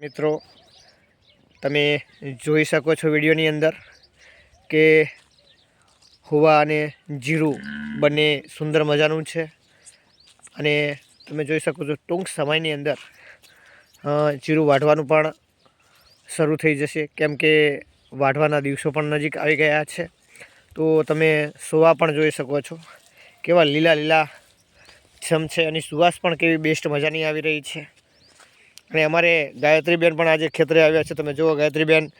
મિત્રો, તમે જોઈ શકો છો વિડીયોની અંદર કે હુવા અને જીરું બંને સુંદર મજાનું છે. અને તમે જોઈ શકો છો ટૂંક સમયની અંદર જીરું વાઢવાનું પણ શરૂ થઈ જશે. કેમ કે વાઢવાના દિવસો પણ નજીક આવી ગયા છે. તો તમે સોવા પણ જોઈ શકો છો. કેવા લીલા લીલા છમ છે અને સુવાસ પણ કેવી બેસ્ટ મજાની આવી રહી છે. અને અમારે ગાયત્રીબેન પણ આજે ખેતરે આવ્યા છે. તમે જુઓ ગાયત્રીબેન.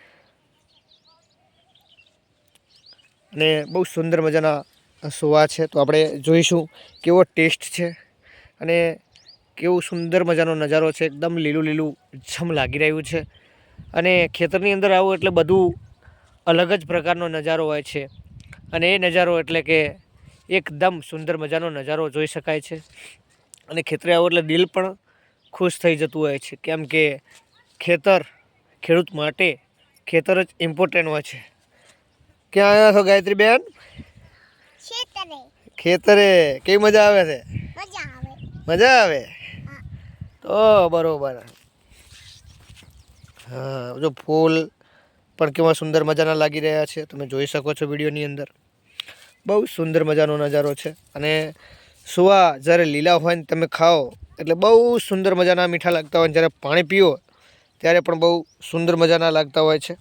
અને બહુ સુંદર મજાના સોવા છે. તો આપણે જોઈશું કેવો ટેસ્ટ છે અને કેવું સુંદર મજાનો નજારો છે. એકદમ લીલું લીલું જમ લાગી રહ્યું છે. અને ખેતરની અંદર આવું એટલે બધું અલગ જ પ્રકારનો નજારો હોય છે. અને એ નજારો એટલે કે એકદમ સુંદર મજાનો નજારો જોઈ શકાય છે. અને ખેતરે આવો એટલે દિલ પણ ખુશ થઈ જતું હોય છે. કેમ કે ખેતર ખેડૂત માટે ખેતર જ ઇમ્પોર્ટન્ટ હોય છે. ક્યાં આવ્યા છો ગાયત્રી બેન ખેતરે. ખેતરે. કેવી મજા આવે છે? મજા આવે. તો બરોબર. હા જો ફૂલ પણ કેવા સુંદર મજાના લાગી રહ્યા છે. તમે જોઈ શકો છો વિડીયોની અંદર. બહુ સુંદર મજાનો નજારો છે. અને સુવા જ્યારે લીલા હોય ને તમે ખાઓ એટલે બહુ સુંદર મજાના મીઠા લાગતા હોય જ્યારે પાણી પીઓ ત્યારે પણ બહુ સુંદર મજાના લાગતા હોય છે.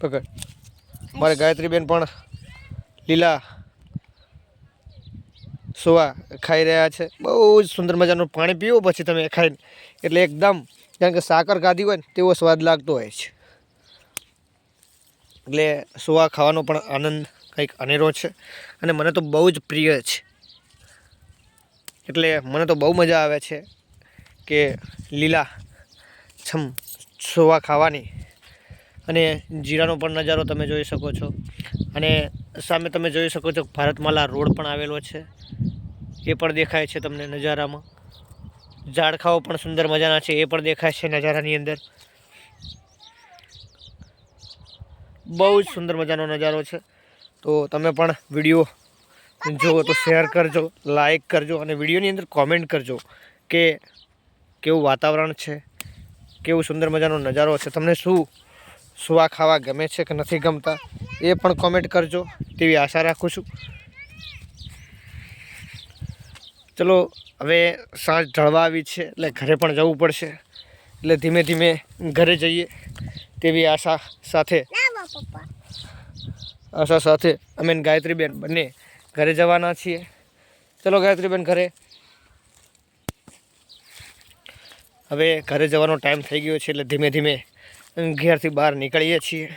પકડ. મારે ગાયત્રીબેન પણ લીલા સોવા ખાઈ રહ્યા છે. બહુ જ સુંદર મજાનું પાણી પીવો પછી તમે ખાઈને એટલે એકદમ કારણ કે સાકર ખાધી હોય ને તેવો સ્વાદ લાગતો હોય છે. એટલે સોવા ખાવાનો પણ આનંદ કંઈક અનેરો છે. અને મને તો બહુ જ પ્રિય છે. એટલે મને તો બહુ મજા આવે છે કે લીલા છમ સોવા ખાવાની. અને જીરાનો પણ નજારો તમે જોઈ શકો છો. અને સામે તમે જોઈ શકો છો ભારતમાલા રોડ પણ આવેલો છે. એ પણ દેખાય છે તમને નજારામાં. ઝાડખાઓ પણ સુંદર મજાના છે, એ પણ દેખાય છે નજારાની અંદર. બહુ જ સુંદર મજાનો નજારો છે. તો તમે પણ વીડિયો જુઓ તો શેર કરજો, લાઈક કરજો અને વિડીયોની અંદર કોમેન્ટ કરજો કે કેવું વાતાવરણ છે, કેવું સુંદર મજાનો નજારો છે. તમને શું સુવા ખાવા ગમે છે કે નથી ગમતા એ પણ કોમેન્ટ કરજો, તેવી આશા રાખું છું. ચલો, હવે સાંજ ઢળવા આવી છે, એટલે ઘરે પણ જવું પડશે. એટલે ધીમે ધીમે ઘરે જઈએ તેવી આશા સાથે આશા સાથે અમે ગાયત્રીબેન બંને ઘરે જવાના છીએ. ચલો ગાયત્રીબેન ઘરે. હવે ઘરે જવાનો ટાઈમ થઈ ગયો છે એટલે ધીમે ધીમે ઘેરથી બહાર નીકળીએ છીએ.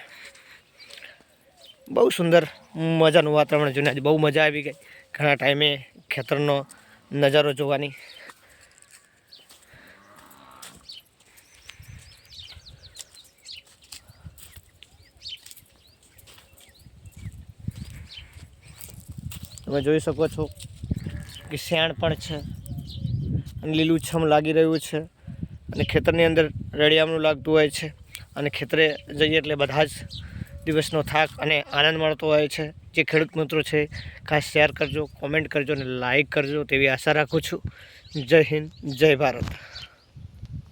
બહુ સુંદર મજાનું વાતાવરણ જોઈને આજે બહુ મજા આવી ગઈ. ઘણા ટાઈમે ખેતરનો નજારો જોવાની. તમે જોઈ શકો છો કે શેણ પણ છે અને લીલુંછમ લાગી રહ્યું છે અને ખેતરની અંદર રળિયામણું લાગતું હોય છે અને ખેતરે જઈએ એટલે બધા જ દિવસનો થાક અને આનંદ મળતો હોય છે. જે ખેડૂત મિત્રો છે, ખાસ શેર કરજો, કોમેન્ટ કરજો અને લાઈક કરજો તેવી આશા રાખું છું. જય હિન્દ, જય ભારત.